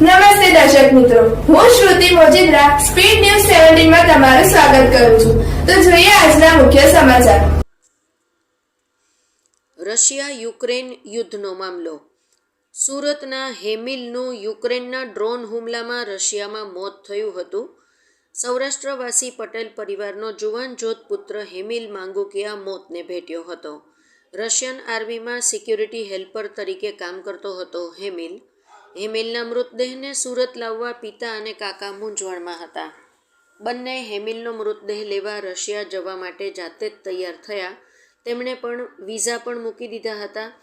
નમસ્તે દર્શક મિત્રો. હું શ્રુતિ મોજીદ્રા, સ્પીડ ન્યૂઝ સેવન્ટીનમાં તમારું સ્વાગત કરું છું. તો જોઈએ આજના મુખ્ય સમાચાર. રશિયા યુક્રેન યુદ્ધનો મામલો. સુરતના હેમિલનું યુક્રેનના ડ્રોન હુમલામાં રશિયામાં મોત થયું હતું. સૌરાષ્ટ્રવાસી પટેલ પરિવારનો જુવાન જોત પુત્ર હેમિલ માંગુકિયા મોતને ભેટ્યો હતો. રશિયન આર્મીમાં સિક્યુરિટી હેલ્પર તરીકે કામ કરતો હતો હેમિલ. હેમિલના મૃતદેહને સુરત લાવવા પિતા અને કાકા મૂંઝવણમાં હતા. બંને હેમિલનો મૃતદેહ લેવા રશિયા જવા માટે જાતે જ તૈયાર થયા. તેમણે પણ વિઝા પણ મૂકી દીધા હતા.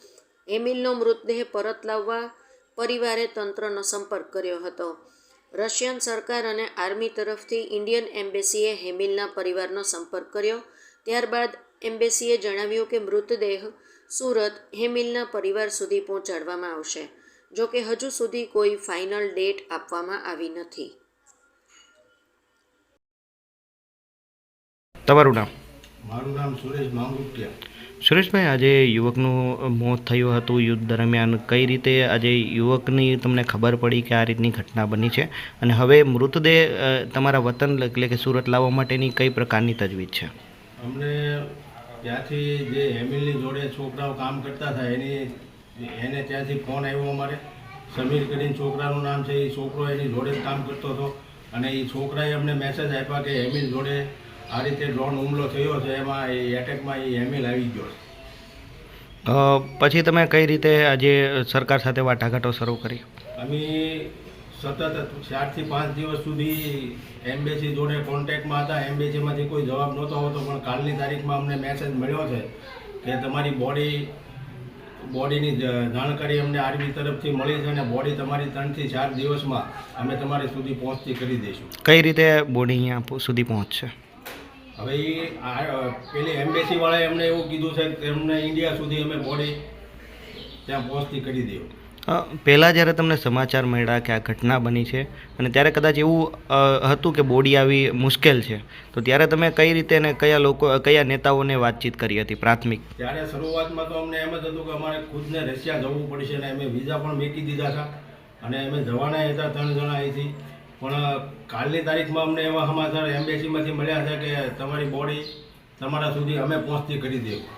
હેમિલનો મૃતદેહ પરત લાવવા પરિવારે તંત્રનો સંપર્ક કર્યો હતો. રશિયન સરકાર અને આર્મી તરફથી ઇન્ડિયન એમ્બેસીએ હેમિલના પરિવારનો સંપર્ક કર્યો. ત્યારબાદ એમ્બેસીએ જણાવ્યું કે મૃતદેહ સુરત હેમિલના પરિવાર સુધી પહોંચાડવામાં આવશે. જો કે હજુ સુધી કોઈ ફાઇનલ ડેટ આપવામાં આવી નથી. તમારું નામ? મારું નામ સુરેશ માંગુટિયા. સુરેશભાઈ આજે યુવકનું મોત થયું હતું. યુદ્ધ દરમિયાન કઈ રીતે આજે યુવકની તમને ખબર પડી કે આ રીતની ઘટના બની છે? અને હવે મૃતદેહ તમારા વતન એટલે કે સુરત લાવવા માટેની કઈ પ્રકારની તજવીજ છે? અમને ત્યાંથી જે હેમિલની જોડે છોકરાઓ કામ કરતા હતા એની એને ત્યાંથી ફોન આવ્યો અમારે. સમીર કરીને છોકરાનું નામ છે એ છોકરો એની જોડે કામ કરતો હતો. અને એ છોકરાએ અમને મેસેજ આપ્યા કે હેમિલ જોડે આ રીતે ડ્રોન હુમલો થયો છે એમાં એ એટેકમાં એ હેમિલ આવી ગયો છે. પછી તમે કઈ રીતે આજે સરકાર સાથે વાટાઘાટો શરૂ કરી? અમે સતત ચારથી પાંચ દિવસ સુધી એમ્બેસી જોડે કોન્ટેક્ટમાં હતા. એમ્બેસીમાંથી કોઈ જવાબ નહોતો આવતો પણ કાલની તારીખમાં અમને મેસેજ મળ્યો છે કે તમારી બોડી બોડીની જાણકારી અમને આર્મી તરફથી મળી છે અને બોડી તમારી ત્રણથી ચાર દિવસમાં અમે તમારી સુધી પહોંચતી કરી દઈશું. કઈ રીતે બોડી અહીંયા સુધી પહોંચશે? હવે એ પેલી એમ્બેસીવાળાએ અમને એવું કીધું છે કે અમને ઇન્ડિયા સુધી અમે બોડી ત્યાં પહોંચતી કરી દઈએ પહેલાં જ્યારે તમને સમાચાર મળ્યા કે આ ઘટના બની છે અને ત્યારે કદાચ એવું હતું કે બોડી આવી મુશ્કેલ છે, તો ત્યારે તમે કઈ રીતે અને કયા લોકો, કયા નેતાઓને વાતચીત કરી હતી પ્રાથમિક? ત્યારે શરૂઆતમાં તો અમને એમ જ હતું કે અમારે ખુદને રશિયા જવું પડશે અને અમે વિઝા પણ મેકી દીધા હતા અને અમે જવાના હતા ત્રણ જણા અહીંથી. પણ કાલની તારીખમાં અમને એવા સમાચાર એમ્બેસીમાંથી મળ્યા છે કે તમારી બોડી તમારા સુધી અમે પહોંચતી કરી દેવું.